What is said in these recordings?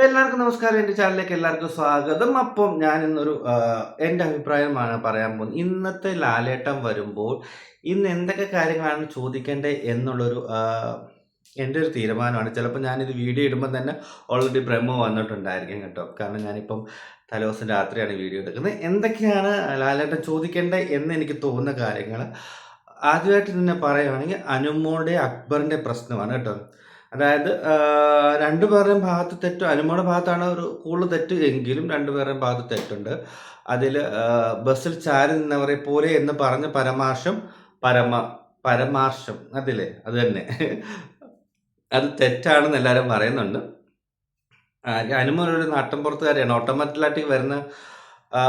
അപ്പൊ എല്ലാവർക്കും നമസ്കാരം. എന്റെ ചാനലിലേക്ക് എല്ലാവർക്കും സ്വാഗതം. അപ്പം ഞാൻ ഇന്നൊരു എന്റെ അഭിപ്രായമാണ് പറയാൻ പോകുന്നത്. ഇന്നത്തെ ലാലേട്ടം വരുമ്പോൾ ഇന്ന് എന്തൊക്കെ കാര്യങ്ങളാണ് ചോദിക്കേണ്ടത് എന്നുള്ളൊരു എന്റെ ഒരു തീരുമാനമാണ്. ചിലപ്പോൾ ഞാനിത് വീഡിയോ ഇടുമ്പോൾ തന്നെ ഓൾറെഡി ബ്രഹ്മ വന്നിട്ടുണ്ടായിരിക്കും കേട്ടോ. കാരണം ഞാനിപ്പം തലേദിവസം രാത്രിയാണ് വീഡിയോ എടുക്കുന്നത്. എന്തൊക്കെയാണ് ലാലേട്ടൻ ചോദിക്കേണ്ടത് എന്ന് എനിക്ക് തോന്നുന്ന കാര്യങ്ങൾ ആദ്യമായിട്ട് തന്നെ പറയുകയാണെങ്കിൽ അനുമോളുടെ അക്ബറിന്റെ പ്രശ്നമാണ് കേട്ടോ. അതായത് രണ്ടുപേരുടെയും ഭാഗത്ത് തെറ്റ് അനുമോടെ ഭാഗത്താണ് ഒരു കൂടുതൽ തെറ്റ് എങ്കിലും രണ്ടുപേരുടെയും ഭാഗത്ത് തെറ്റുണ്ട്. അതിൽ ബസ്സിൽ ചാരി നിന്നവരെ പോലെ എന്ന് പറഞ്ഞ പരമാർശം പരമ പരമാർശം അതില്ലേ അത് തന്നെ. അത് തെറ്റാണെന്ന് എല്ലാവരും പറയുന്നുണ്ട്. അനുമോൻ ഒരു നാട്ടിൻപുറത്തുകാരിയാണ്. ഓട്ടോമാറ്റിക്കലായിട്ട് വരുന്ന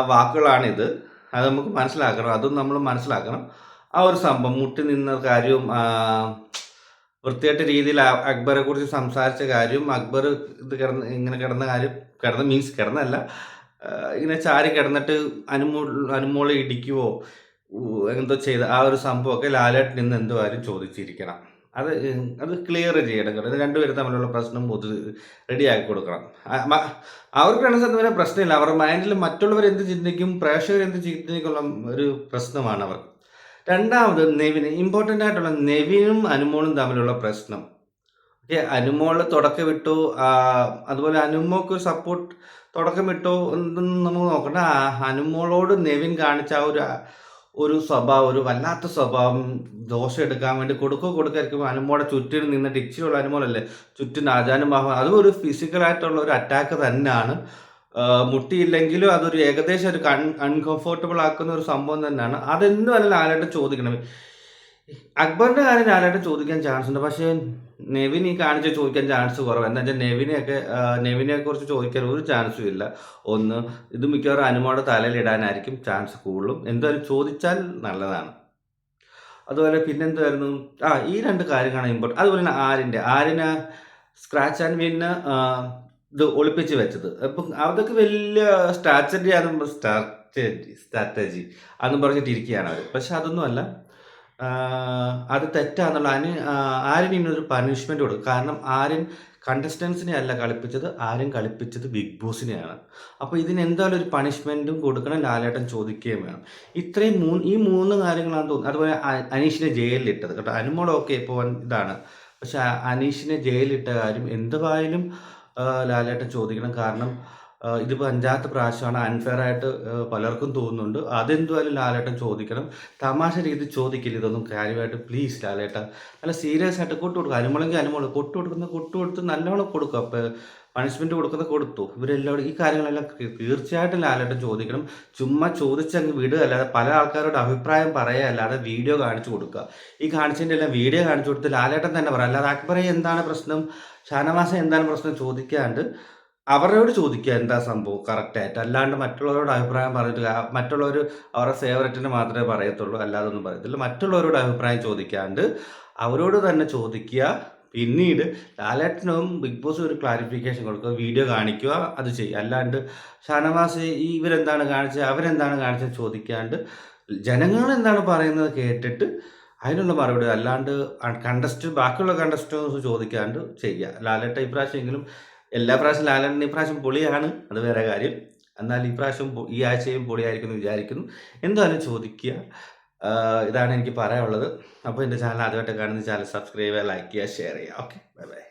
വാക്കുകളാണിത്. അത് നമുക്ക് മനസ്സിലാക്കണം. അതും നമ്മൾ മനസ്സിലാക്കണം. ആ ഒരു സംഭവം മുട്ടി നിന്ന കാര്യവും ആ, വൃത്തിയായിട്ട രീതിയിൽ അക്ബറെ കുറിച്ച് സംസാരിച്ച കാര്യവും അക്ബർ ഇത് കിടന്ന് ഇങ്ങനെ കിടന്ന കാര്യം കിടന്ന മീൻസ് കിടന്നല്ല ഇങ്ങനെ ചാരി കിടന്നിട്ട് അനുമോ അനുമോളെ ഇടിക്കുവോ എന്തോ ചെയ്ത ആ ഒരു സംഭവമൊക്കെ ലാലേട്ടൻ നിന്ന് ആരും ചോദിച്ചിരിക്കണം. അത് അത് ക്ലിയർ ചെയ്യണം കേട്ടോ. രണ്ടുപേരും തമ്മിലുള്ള പ്രശ്നം റെഡിയാക്കി കൊടുക്കണം. അവർക്ക് രണ്ട് സ്ഥലത്ത് പ്രശ്നമില്ല. അവരുടെ മൈൻഡിൽ മറ്റുള്ളവർ എന്ത് ചിന്തിക്കും പ്രേക്ഷകർ എന്ത് ചിന്തിക്കുള്ള ഒരു പ്രശ്നമാണ് അവർ രണ്ടാമത് നെവിന് ഇമ്പോർട്ടന്റ് ആയിട്ടുള്ള നെവിനും അനുമോളും തമ്മിലുള്ള പ്രശ്നം. ഓക്കെ അനുമോൾ തുടക്കം വിട്ടു അതുപോലെ അനുമോക്ക് സപ്പോർട്ട് തുടക്കം വിട്ടു എന്നൊന്നും നമുക്ക് നോക്കണ്ട. അനുമോളോട് നെവിൻ കാണിച്ച ആ ഒരു ഒരു സ്വഭാവം ഒരു വല്ലാത്ത സ്വഭാവം ദോഷം എടുക്കാൻ വേണ്ടി കൊടുക്കോ കൊടുക്കായിരിക്കും അനുമോടെ ചുറ്റിനും നിന്നിട്ട് ഇച്ചിരിയുള്ള അനുമോളല്ലേ ചുറ്റും ആചാനും ഭാവം അതും ഒരു ഫിസിക്കലായിട്ടുള്ള ഒരു അറ്റാക്ക് തന്നെയാണ്. മുട്ടിയില്ലെങ്കിലും അതൊരു ഏകദേശം ഒരു കൺ അൺകംഫർട്ടബിൾ ആക്കുന്ന ഒരു സംഭവം തന്നെയാണ്. അതെന്നും അല്ല ലാലായിട്ട് ചോദിക്കണം? അക്ബറിന്റെ കാര്യം ലാലായിട്ട് ചോദിക്കാൻ ചാൻസ് ഉണ്ട്? പക്ഷേ നെവിൻ ഈ കാണിച്ച് ചോദിക്കാൻ ചാൻസ് കുറവ്. എന്താ വെച്ചാൽ നെവിനെയൊക്കെ നെവിനെ കുറിച്ച് ചോദിക്കാൻ ഒരു ചാൻസും ഇല്ല. ഒന്ന് ഇത് മിക്കവാറും അനുമോടെ തലയിൽ ഇടാനായിരിക്കും ചാൻസ് കൂടുതലും. എന്തായാലും ചോദിച്ചാൽ നല്ലതാണ്. അതുപോലെ പിന്നെന്തായിരുന്നു? ആ ഈ രണ്ട് കാര്യങ്ങളാണ് ഇമ്പോർട്ടന്റ് അതുപോലെ തന്നെ ആരിന്റെ ആരിന് സ്ക്രാച്ച് ആൻഡ് വിന്ന് ഇത് ഒളിപ്പിച്ച് വെച്ചത്. അപ്പം അതൊക്കെ വലിയ സ്ട്രാറ്റജി ആണ് സ്ട്രാറ്റജി സ്ട്രാറ്റജി അതെന്ന് പറഞ്ഞിട്ടിരിക്കുകയാണ് അവർ പക്ഷെ അതൊന്നുമല്ല അത് തെറ്റാന്നുള്ള അതിന് ആരും ഇന്നൊരു പണിഷ്മെന്റ് കൊടുക്കും. കാരണം ആര്യൻ കണ്ടസ്റ്റൻസിനെ അല്ല കളിപ്പിച്ചത്. ആരും കളിപ്പിച്ചത് ബിഗ് ബോസിനെയാണ് അപ്പോൾ ഇതിന് എന്തായാലും ഒരു പണിഷ്മെന്റും കൊടുക്കണം. ലാലേട്ടൻ ചോദിക്കുകയും വേണം. ഇത്രയും മൂന്ന് ഈ മൂന്ന് കാര്യങ്ങളാണ് തോന്നുന്നത്. അതുപോലെ അനീഷിനെ ജയിലിലിട്ടത്. കേട്ടോ അനുമോളൊക്കെ ഇപ്പോൾ ഇതാണ്. പക്ഷെ അനീഷിനെ ജയിലിലിട്ട കാര്യം എന്തുവായാലും ലാലേട്ടൻ ചോദിക്കണം. കാരണം ഇതിപ്പോൾ അഞ്ചാമത്തെ പ്രാവശ്യമാണ് അൺഫെയർ ആയിട്ട് പലർക്കും തോന്നുന്നുണ്ട്. അതെന്തുവായാലും ലാലേട്ടൻ ചോദിക്കണം. തമാശ രീതി ചോദിക്കില്ല ഇതൊന്നും കാര്യമായിട്ട്. പ്ലീസ് ലാലേട്ടൻ നല്ല സീരിയസ് ആയിട്ട് കൊട്ടു കൊടുക്കുക അനുമളെങ്കിൽ അനുമോൾ കൊട്ടു കൊടുക്കുന്ന കൊട്ടു കൊടുത്ത് നല്ലോണം കൊടുക്കുക അപ്പോൾ പണിഷ്മെന്റ് കൊടുക്കുന്ന കൊടുത്തു. ഇവരെല്ലാവരും ഈ കാര്യങ്ങളെല്ലാം തീർച്ചയായിട്ടും ലാലേട്ടൻ ചോദിക്കണം. ചുമ്മാ ചോദിച്ചങ്ങ് വിടുക അല്ലാതെ പല ആൾക്കാരോട് അഭിപ്രായം പറയുക അല്ലാതെ വീഡിയോ കാണിച്ചു കൊടുക്കുക. ഈ കാണിച്ചതിന്റെ എല്ലാം വീഡിയോ കാണിച്ചു കൊടുത്ത് ലാലേട്ടൻ തന്നെ പറയാം അല്ലാതെ അക്ബറെ എന്താണ് പ്രശ്നം? ഷാനവാസ എന്താണ് പ്രശ്നം? ചോദിക്കാണ്ട് അവരോട് ചോദിക്കുക എന്താ സംഭവം കറക്റ്റായിട്ട് അല്ലാണ്ട് മറ്റുള്ളവരോട് അഭിപ്രായം പറഞ്ഞിട്ട് മറ്റുള്ളവർ അവരുടെ ഫേവററ്റിന് മാത്രമേ പറയത്തുള്ളൂ അല്ലാതെ ഒന്നും പറയത്തില്ല. മറ്റുള്ളവരോട് അഭിപ്രായം ചോദിക്കാണ്ട് അവരോട് തന്നെ ചോദിക്കുക. പിന്നീട് ലാലേട്ടനും ബിഗ് ബോസ് ഒരു ക്ലാരിഫിക്കേഷൻ കൊടുക്കുക വീഡിയോ കാണിക്കുക അത് ചെയ്യുക. അല്ലാണ്ട് ഷാനവാസ് ഇവരെന്താണ് കാണിച്ചത് അവരെന്താണ് കാണിച്ചത് ചോദിക്കാണ്ട് ജനങ്ങൾ എന്താണ് പറയുന്നത് കേട്ടിട്ട് അതിനുള്ള മറുപടി. അല്ലാണ്ട് കണ്ടസ്റ്റ് ബാക്കിയുള്ള കണ്ടസ്റ്റൻസ് ചോദിക്കാണ്ട് ചെയ്യുക. ലാലേട്ട ഇപ്രാവശ്യമെങ്കിലും എല്ലാ പ്രാവശ്യം ലാലണ്ണൻ ഇപ്രാവശ്യം പൊളിയാണ് അത് വേറെ കാര്യം. എന്നാൽ ഈ പ്രാവശ്യം ഈ ആഴ്ചയും പൊളിയായിരിക്കും എന്ന് വിചാരിക്കുന്നു. എന്തായാലും ചോദിക്കുക. ഇതാണ് എനിക്ക് പറയാനുള്ളത്. അപ്പോൾ എന്റെ ചാനൽ ആദ്യമായിട്ട് കാണുന്ന ചാനൽ സബ്സ്ക്രൈബ് ചെയ്യുക ലൈക്ക് ചെയ്യുക ഷെയർ ചെയ്യുക. Okay bye bye